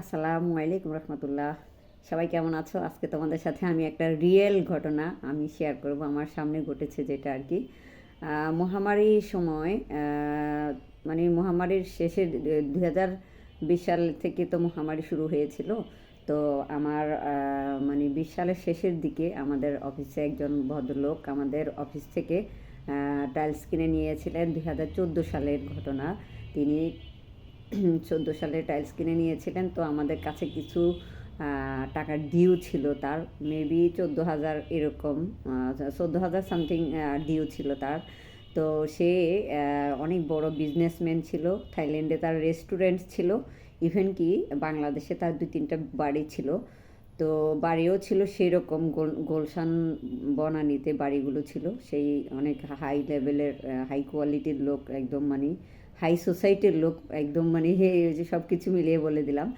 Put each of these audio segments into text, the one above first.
আসসালামু আলাইকুম রহমতুল্লাহ। সবাই কেমন আছো? আজকে তোমাদের সাথে আমি একটা রিয়েল ঘটনা আমি শেয়ার করব। আমার সামনে ঘটেছে যেটা আর কি। মহামারীর সময় মানে মহামারীর শেষের দু হাজার বিশ সাল থেকে তো মহামারী শুরু হয়েছিল। তো আমার মানে বিশ সালের শেষের দিকে আমাদের অফিসে একজন ভদ্রলোক আমাদের অফিস থেকে টাইলস কিনে নিয়েছিলেন দুই হাজার চোদ্দ সালের ঘটনা। তিনি চোদ্দ সালে টাইলস কিনে নিয়েছিলেন, তো আমাদের কাছে কিছু টাকার ডিউ ছিল তার। মেবি চোদ্দ হাজার এরকম চোদ্দ হাজার সামথিং ডিউ ছিল তার। তো সে অনেক বড় বিজনেসম্যান ছিল, থাইল্যান্ডে তার রেস্টুরেন্ট ছিল ইভেন কি বাংলাদেশে তার দুই তিনটা বাড়ি ছিল। তো বাড়িও ছিল সেই রকম গোল- গোলশান বনানীতে বাড়িগুলো ছিল, সেই অনেক হাই লেভেলের হাই কোয়ালিটির লোক একদম মানে হাই সোসাইটির লোক একদম মানে হে যে সব কিছু মিলিয়ে বলে দিলাম।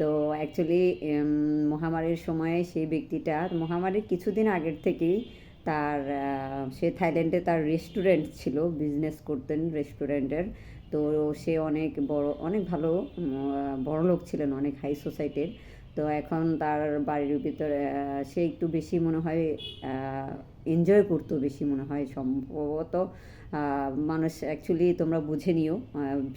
তো অ্যাকচুয়ালি মহামারীর সময়ে সেই ব্যক্তিটা মহামারীর কিছুদিন আগের থেকেই তার সে থাইল্যান্ডে তার রেস্টুরেন্ট ছিল বিজনেস করতেন রেস্টুরেন্টের তো সে অনেক বড়, অনেক ভালো বড় লোক ছিলেন অনেক হাই সোসাইটির। তো এখন তার বাড়ির ভিতরে সে একটু বেশি মনে হয় এনজয় করতো বেশি মনে হয়। সম্ভবত মানুষ অ্যাকচুয়ালি তোমরা বুঝে নিও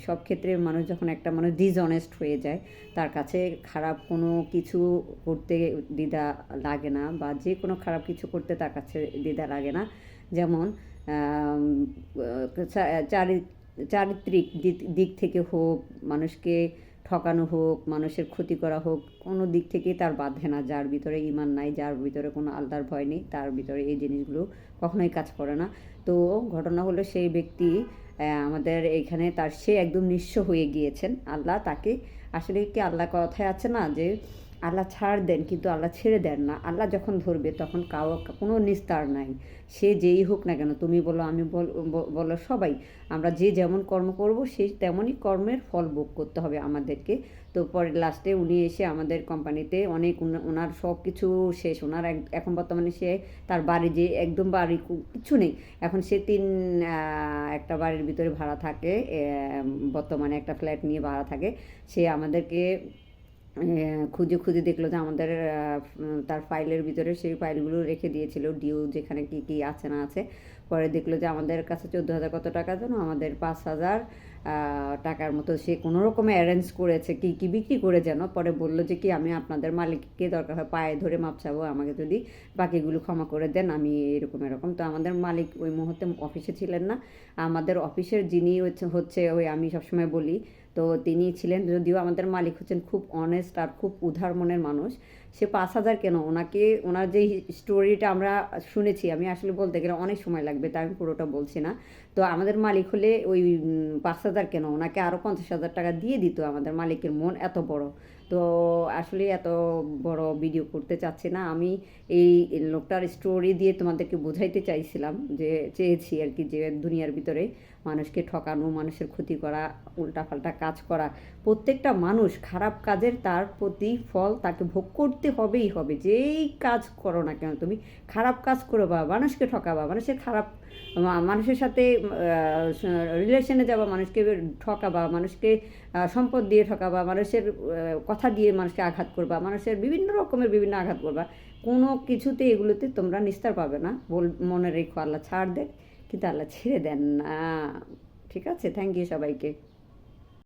সব ক্ষেত্রে মানুষ যখন একটা মানুষ ডিসঅনেস্ট হয়ে যায়, তার কাছে খারাপ কোনো কিছু করতে দ্বিধা লাগে না বা যে কোনো খারাপ কিছু করতে তার কাছে দ্বিধা লাগে না। যেমন চারিত্রিক দিক থেকে হোক, মানুষকে ঠকানো হোক, মানুষের ক্ষতি করা হোক, কোনো দিক থেকে তার বাধে না। যার ভিতরে ইমান নাই, যার ভিতরে কোনো আল্লাহর ভয় নেই, তার ভিতরে এই জিনিসগুলো কখনোই কাজ করে না। তো ঘটনা হলো সেই ব্যক্তি আমাদের এখানে তার, সে একদম নিঃস্ব হয়ে গিয়েছেন। আল্লাহ তাকে, আসলে কি আল্লাহ কথায় আছে না যে আল্লাহ ছাড় দেন, কিন্তু আল্লাহ ছেড়ে দেন না। আল্লাহ যখন ধরবে, তখন কাউ, কোনো নিস্তার নাই। সে যেই হোক না কেন, তুমি বলো, আমি বল- সবাই, আমরা যে যেমন কর্ম করব, সে তেমনই কর্মের ফল ভোগ করতে হবে আমাদেরকে। তো পরে লাস্টে উনি এসে আমাদের কোম্পানিতে অনেক ওনার সব কিছু শেষ। ওনার এখন বর্তমানে সে তার বাড়ি যে, একদম বাড়ি কু- কিচ্ছু নেই। এখন সে তিন একটা বাড়ির ভিতরে ভাড়া থাকে বর্তমানে একটা ফ্ল্যাট নিয়ে ভাড়া থাকে। সে আমাদেরকে খুঁজে খুঁজে দেখল যে আমাদের তার ফাইলের ভিতরে সেই ফাইলগুলো রেখে দিয়েছিল ডিউ যেখানে কি কি আছে না আছে। পরে দেখল যে আমাদের কাছে চোদ্দ হাজার কত টাকা যেন, আমাদের পাঁচ হাজার টাকার মতো সে কোনো রকমে অ্যারেঞ্জ করেছে, কি কি বিক্রি করে যেন। পরে বলল যে কি, আমি আপনাদের মালিককে দরকার হয় পায়ে ধরে মাপ চাবো, আমাকে যদি বাকিগুলো ক্ষমা করে দেন, আমি এরকম এরকম। তো আমাদের মালিক ওই মুহূর্তে অফিসে ছিলেন না। আমাদের অফিসের যিনি হচ্ছে হচ্ছে ওই, আমি সবসময় বলি তো তিনি ছিলেন যদিও আমাদের মালিক হচ্ছেন খুব অনেস্ট আর খুব উদার মনের মানুষ। সে পাঁচ হাজার কেন? ওনাকে, ওনার যে স্টোরিটা আমরা শুনেছি, আমি আসলে বলতে গেলে অনেক সময় লাগবে তাই আমি পুরোটা বলছি না। তো আমাদের মালিক হলে ওই পাঁচ হাজার কেন? ওনাকে আরও পঞ্চাশ হাজার টাকা দিয়ে দিত আমাদের মালিকের মন এত বড়। তো আসলে এত বড় ভিডিও করতে চাচ্ছি না। আমি এই লোকটার স্টোরি দিয়ে তোমাদেরকে বোঝাইতে চাইছিলাম যে, চেয়েছি আর কি যে, দুনিয়ার ভিতরে মানুষকে ঠকানো, মানুষের ক্ষতি করা, উল্টাপাল্টা কাজ করা। প্রত্যেকটা মানুষ খারাপ কাজের তার প্রতি ফল তাকে ভোগ করতে হবেই হবে। যেই কাজ করো না কেন তুমি, খারাপ কাজ করো বা মানুষকে ঠকাবা, মানুষের খারাপ মানুষের সাথে রিলেশনে যাবা, মানুষকে ঠকাবা, মানুষকে সম্পদ দিয়ে ঠকাবা, মানুষের কথা দিয়ে মানুষকে আঘাত করবা, মানুষের বিভিন্ন রকমের বিভিন্ন আঘাত করবা। কোনো কিছুতে এগুলোতে তোমরা নিস্তার পাবে না। বল, মনে রেখো, আল্লাহ ছাড় দেন কিন্তু আল্লাহ ছেড়ে দেন না। ঠিক আছে? থ্যাংক ইউ সবাইকে।